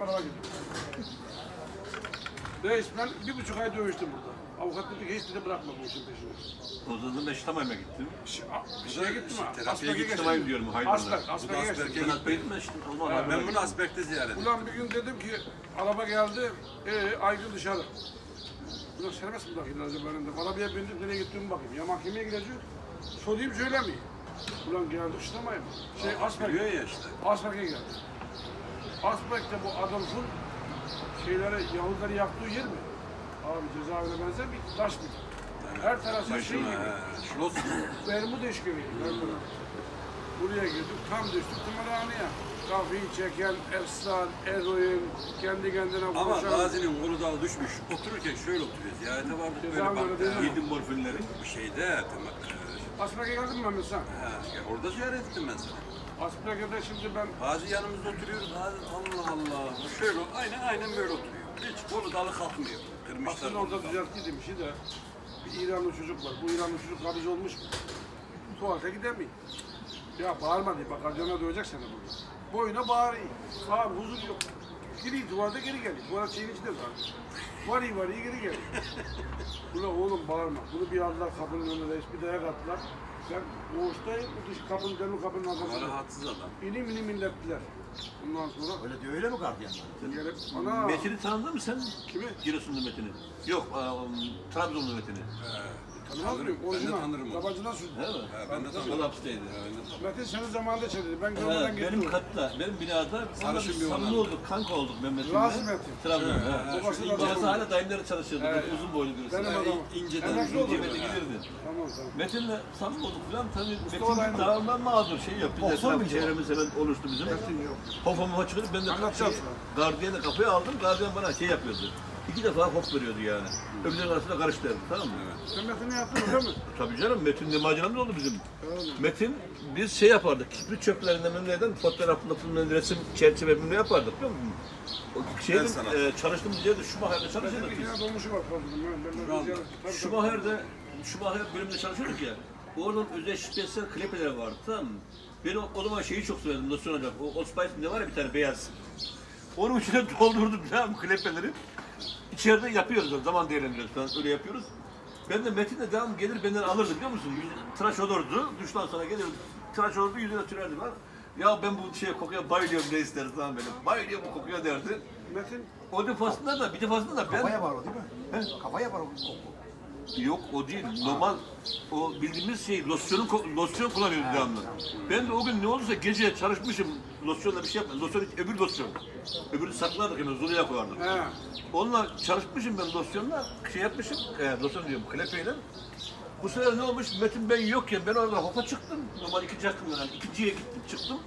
Araba gidiyor. Ben bir buçuk ay dövüştüm burada. Avukat dedi ki hiç dedi bırakma bu işin peşini. O zaman ben Şitamay'ma gittim. Ş- a- şeye gittim ha. Terapiye gittim. Şitamay'ım diyorum. Asper, da Asperge geçtim. Ben Asper'e gittim işte. Haydun'a Ben bunu gittim. Asberk'te ziyaret ettim. Ulan bir gün dedim ki araba geldi. Ee, Aygün dışarı. Ulan serbest mi bakayım acaba önünde? Arabaya bindik nereye gittiğimi bakayım. Ya mahkemeye gideceğim. Sorayım söylemeyeyim. Ulan geldi ışıtamayım. Şey Asperge. Biliyor ya işte. Geldi. Asperg'de bu Adolf'un şeyleri Yahudileri yaktığı yer mi? Abi cezaevine benzer bir taş bir. Her tarafı şey gibi. Ha, Schloss. Bermuda eşkili. Buraya girdik, tam düştük tımarhaneye. Kafayı çeken, efsane, eroin, kendi kendine Ama koşan. Gazi'nin kolu dalı düşmüş. Otururken şöyle oturuyor. Ziyarete vardık böyle Ceza böyle baktı. Yedim morfinleri. Bir şeyde. Asperge geldin mi Mehmet sen? Ha, orada ziyaret ettim ben seni. Asperge'de şimdi ben Gazi yanımızda oturuyoruz. Gazi Allah Allah. Şöyle aynen aynen böyle oturuyor. Hiç kolu dalı kalkmıyor. Kırmışlar aslında orada düzelttiydim işi de bir İranlı çocuk var. Bu İranlı çocuk kabiz olmuş mu? Tuvalete gidemiyor. Ya bağırma diye bak acına dövecek seni burada. Boyuna bağırıyor. Sağ huzur yok. Giriyor tuvalete geri geliyor. Tuvalet şeyin içinde zaten. Varıyor varıyor geri geliyor. Ulan oğlum bağırma. Bunu bir aldılar kapının önüne reis bir dayak attılar. Ben boğuştayım. Bu dış kapının demir kapının arkasında. rahatsız adam. İnim inim inlettiler. Ondan sonra Öyle diyor öyle mi gardiyanlar? gelip ana Metin'i tanıdın mı sen? Kimi? Giresunlu Metin'i. Yok, um, Trabzonlu Metin'i. Tanımaz mıyım? Ben de Orijinal. tanırım onu. Tabancıdan sürdü. Değil mi? Ha, ben de de tanıyorum. Metin senin zamanında çevirdi. Ben görmeden benim gittim. katta, benim binada Sarışın onunla bir samimi olan. olduk, kanka olduk Mehmet'imle. Razi Metin. Trabzon. Ha, ha. ha, Babası da ince- Babası hala dayımları çalışıyordu. Evet. böyle Uzun boylu birisi. Benim adamım. inceden Emekli oldu. Cebete gelirdi. Tamam tamam. Metin'le samimi olduk falan tabii. Metin dağılma mağdur şey yaptı. Olsun Etrafı mu? çevremiz hemen oluştu bizim. Metin yok. Mufa çıkıp ben de Anlatacağım şey, sana. gardiyanı kapıya aldım. Gardiyan bana şey yapıyordu. İki defa hop veriyordu yani. Öbürlerin arasında karıştırdı tamam mı? Sen Metin'i yaptın öyle mi? Tabii canım Metin maceramız oldu bizim. Metin biz şey yapardık. Kibrit çöplerinden memnuniyeden fotoğraflı falan resim çerçeve memnunu yapardık biliyor musun? O şeyin, El sanatı. e, çalıştığımız yerde Schumacher'de çalışıyorduk biz. kere dolmuşu var pardon. Ben Şu ben anda. ziyaret- tabii, tabii. Schumacher'de Schumacher bölümünde çalışıyorduk ya. Oradan özel spesiyel klepeler vardı tamam mı? Ben o, o zaman şeyi çok severdim. Nasıl olacak? O Old Spice'in ne var ya bir tane beyaz. Onun içine doldurduk tamam mı klepeleri. İçeride yapıyoruz o zaman değerlendiriyoruz falan öyle yapıyoruz. Ben de Metin'le devam gelir benden alırdı biliyor musun? Yüz- Tıraş olurdu. Duştan sonra gelirdi. Tıraş olurdu yüzüne sürerdi falan. Ya ben bu şeye kokuya bayılıyorum ne isteriz falan böyle. Bayılıyorum bu kokuya derdi. Metin O defasında da bir defasında da ben... Kafaya var o değil mi? Kafaya var o koku. Yok o değil. Normal o bildiğimiz şey losyonu ko- losyon kullanıyoruz devamlı. Ben de o gün ne olduysa gece çalışmışım. Losyonla bir şey yapmadım. Losyon öbür losyon. Öbürünü saklardık hemen zuluya koyardık. he. Onunla çalışmışım ben losyonla. Şey yapmışım. E, losyon diyorum klepeyle. Bu sefer ne olmuş? Metin ben yokken ben orada hopa çıktım. Normal ikinci hakkımdan yani ikinciye gittim çıktım.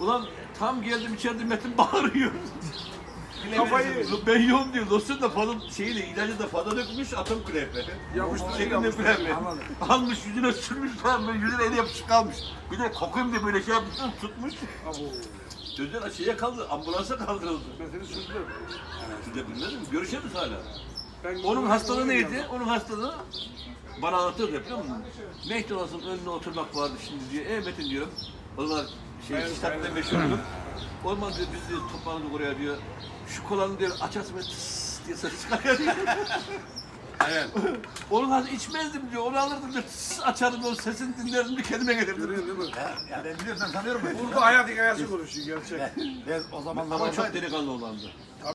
Ulan tam geldim içeride Metin bağırıyor. Kafayı- ben yoğum diyor. Losyon da falan şeyle ilacı da fazla dökmüş atom krepe. Şekilde yapıştırıcı. krepe. Almış yüzüne sürmüş falan böyle yüzüne eli yapışık kalmış. Bir de kokuyum diye böyle şey yapmış tutmuş. Sözler şeye kaldı, ambulansa kaldırıldı. Metin'i sürdü. Siz de bilmez mi? Görüşürüz hala. Ben Onun hastalığı neydi? Onun hastalığı bana anlatıyordu biliyor musun? Mehdi Olas'ın önüne oturmak vardı şimdi diyor. E Metin diyorum. O zaman şey, evet. meşhurdum. O zaman diyor biz diyor toplandık oraya diyor. Şu kolanı diyor açarsın böyle tıs diye ses çıkarıyor. Evet. Onu içmezdim diyor. Onu alırdım diyor. Tıs açardım o sesini dinlerdim diyor. Kendime gelirdim. Görüyorsun değil mi? Ya ben biliyorum ben tanıyorum. Burada hayat hikayesi konuşuyor gerçek. Ben, ben o zamanlar Ama çok delikanlı olandı.